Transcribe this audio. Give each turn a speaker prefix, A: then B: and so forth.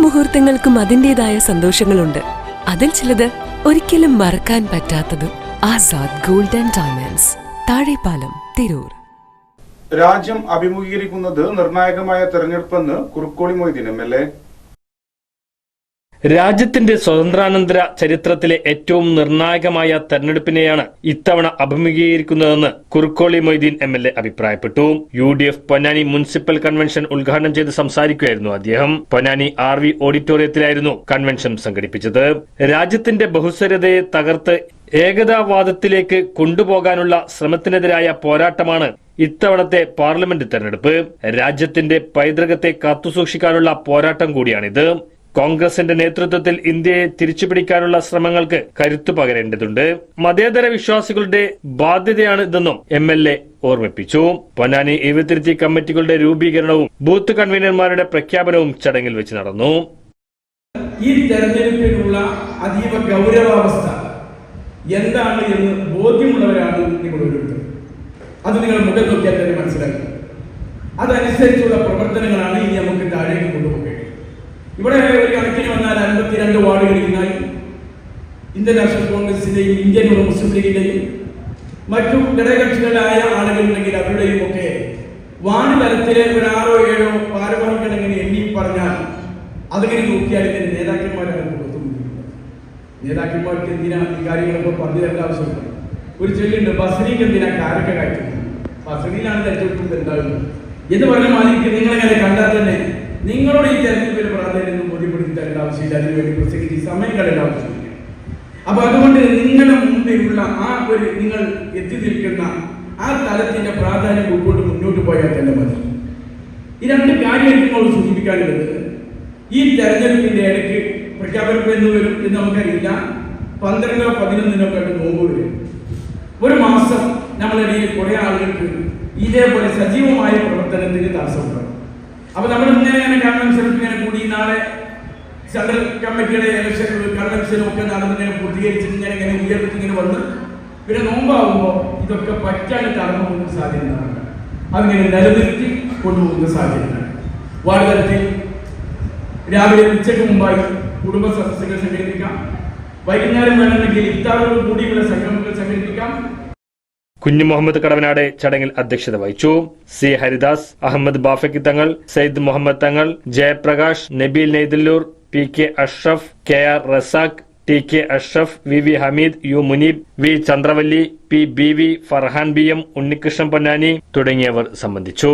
A: മുഹൂർത്തങ്ങൾക്കും അതിന്റെതായ സന്തോഷങ്ങളുണ്ട്. അതിൽ ചിലത് ഒരിക്കലും മറക്കാൻ പറ്റാത്തതും Azad gold and diamonds Thazhepalam Tirur.
B: രാജ്യം അഭിമുഖീകരിക്കുന്നത് നിർണായകമായ തെരഞ്ഞെടുപ്പെന്ന് Kurukkoli Moideen M L A.
C: രാജ്യത്തിന്റെ സ്വതന്ത്രാനന്തര ചരിത്രത്തിലെ ഏറ്റവും നിർണായകമായ തെരഞ്ഞെടുപ്പിനെയാണ് ഇത്തവണ അഭിമുഖീകരിക്കുന്നതെന്ന് Kurukkoli Moideen M L A അഭിപ്രായപ്പെട്ടു. U D F Ponnani municipal convention ഉദ്ഘാടനം ചെയ്ത് സംസാരിക്കുകയായിരുന്നു അദ്ദേഹം. പൊന്നാനി ആർ വി ഓഡിറ്റോറിയത്തിലായിരുന്നു കൺവെൻഷൻ സംഘടിപ്പിച്ചത്. രാജ്യത്തിന്റെ ബഹുസ്വരതയെ തകർത്ത് ഏകതാവാദത്തിലേക്ക് കൊണ്ടുപോകാനുള്ള ശ്രമത്തിനെതിരായ പോരാട്ടമാണ് ഇത്തവണത്തെ പാർലമെന്റ് തെരഞ്ഞെടുപ്പ്. രാജ്യത്തിന്റെ പൈതൃകത്തെ കാത്തുസൂക്ഷിക്കാനുള്ള പോരാട്ടം കൂടിയാണിത്. കോൺഗ്രസിന്റെ നേതൃത്വത്തിൽ ഇന്ത്യയെ തിരിച്ചുപിടിക്കാനുള്ള ശ്രമങ്ങൾക്ക് കരുത്തു പകരേണ്ടതുണ്ട്. മതേതര വിശ്വാസികളുടെ ബാധ്യതയാണ് ഇതെന്നും എം എൽ എ ഓർമ്മിപ്പിച്ചു. പൊന്നാനി എഴുപത്തിരുത്തി കമ്മിറ്റികളുടെ രൂപീകരണവും ബൂത്ത് കൺവീനർമാരുടെ പ്രഖ്യാപനവും ചടങ്ങിൽ വെച്ച് നടന്നു.
D: ഈ തെരഞ്ഞെടുപ്പിനുള്ള അതീവ ഗൗരവാവസ്ഥ എന്താണ് എന്ന് ബോധ്യമുള്ളവരാണ് നിങ്ങൾ അത് നിങ്ങൾ മുഖം നോക്കിയാൽ തന്നെ മനസ്സിലാക്കി അതനുസരിച്ചുള്ള പ്രവർത്തനങ്ങളാണ് ഇനി നമുക്ക് താഴേക്ക് കൊണ്ടുപോകേണ്ടത്. ഇവിടെ ഒരു കണക്കിന് വന്നാൽ അൻപത്തിരണ്ട് വാർഡുകളിലായി ഇന്ത്യൻ നാഷണൽ കോൺഗ്രസിന്റെയും ഇന്ത്യൻ മുസ്ലിം ലീഗിന്റെയും മറ്റു ഘടകകക്ഷികളായ ആളുകളുണ്ടെങ്കിൽ അവരുടെയും ഒക്കെ വാർഡ് തലത്തിലെ ഒരു ആറോ ഏഴോ എങ്ങനെ എണ്ണി പറഞ്ഞാൽ അതിങ്ങനെ നോക്കിയാൽ ഇതിന്റെ നേതാക്കന്മാരാണ് നേതാക്കന്മാർക്ക് എന്തിനാ ഈ കാര്യങ്ങളൊക്കെ പറഞ്ഞു തരേണ്ട ആവശ്യമില്ല. ഒരു ചൊല്ലുണ്ട് ബസറിക്ക് എന്തിനാ കാരൊക്കെ കാറ്റുന്നത് ബസറിയിലാണ് തെറ്റെടുക്കുന്നത് ഉണ്ടാകുന്നത് എന്ന് പറഞ്ഞ മാതിരിക്ക് നിങ്ങളെങ്ങനെ കണ്ടാൽ തന്നെ നിങ്ങളുടെ ഈ തെരഞ്ഞെടുപ്പിൽ പ്രാധാന്യം ബോധ്യപ്പെടുത്തി തരേണ്ട ആവശ്യമില്ല. അതിനുവേണ്ടി പ്രസംഗിച്ച് സമയം കളയേണ്ട ആവശ്യമില്ല. അപ്പൊ അതുകൊണ്ട് നിങ്ങളുടെ മുമ്പിലുള്ള ആ ഒരു നിങ്ങൾ എത്തി നിൽക്കുന്ന ആ തലത്തിന്റെ പ്രാധാന്യം ഉൾക്കൊണ്ട് മുന്നോട്ട് പോയാൽ തന്നെ മതി. ഈ രണ്ട് കാര്യം നിങ്ങൾ സൂചിപ്പിക്കാനുള്ളത്. ഈ തെരഞ്ഞെടുപ്പിന്റെ ഇടയ്ക്ക് പ്രഖ്യാപനം എന്ന് വരും എന്ന് നമുക്കറിയില്ല. പന്ത്രണ്ടോ പതിനൊന്നിനോ കണ്ട് നോമ്പ് വരും. ഒരു മാസം നമ്മളിടയിൽ കുറെ ആളുകൾക്ക് ഇതേപോലെ സജീവമായ പ്രവർത്തനത്തിന് തടസ്സമുണ്ടാകും. അപ്പൊ നമ്മൾ ഇങ്ങനെ കൺവെൻഷനും ഇങ്ങനെ കൂടി നാളെ സെൻട്രൽ കമ്മിറ്റിയുടെ ഇലക്ഷൻ കൺവെൻഷനും ഒക്കെ നടന്നിങ്ങനെ പൂർത്തീകരിച്ചിട്ട് ഇങ്ങനെ ഇങ്ങനെ ഉയർത്തി ഇങ്ങനെ വന്ന് പിന്നെ നോമ്പാകുമ്പോൾ ഇതൊക്കെ പറ്റാൻ കടന്നു പോകുന്ന സാധ്യതയാണ് അതിങ്ങനെ നിലനിർത്തി കൊണ്ടുപോകുന്ന സാധ്യതയാണ് വാർഡ് തലത്തിൽ രാവിലെ ഉച്ചയ്ക്ക് മുമ്പായി കുടുംബ സദസ്സുകൾ സംഘടിപ്പിക്കാം. വൈകുന്നേരം വേണമെങ്കിൽ ഇത്താറോട് കൂടിയുള്ള
C: കുഞ്ഞു മുഹമ്മദ് കടവനാട് ചടങ്ങിൽ അധ്യക്ഷത വഹിച്ചു. C Haridas Ahmed Bafaqi Thangal Sayyid Muhammad Thangal Jayaprakash Nabeel Neythalloor P K Ashraf K R Razak T K Ashraf V V Hameed U Muneeb V Chandravalli P B V Farhan B M Unnikrishnan Ponnani തുടങ്ങിയവർ സംബന്ധിച്ചു.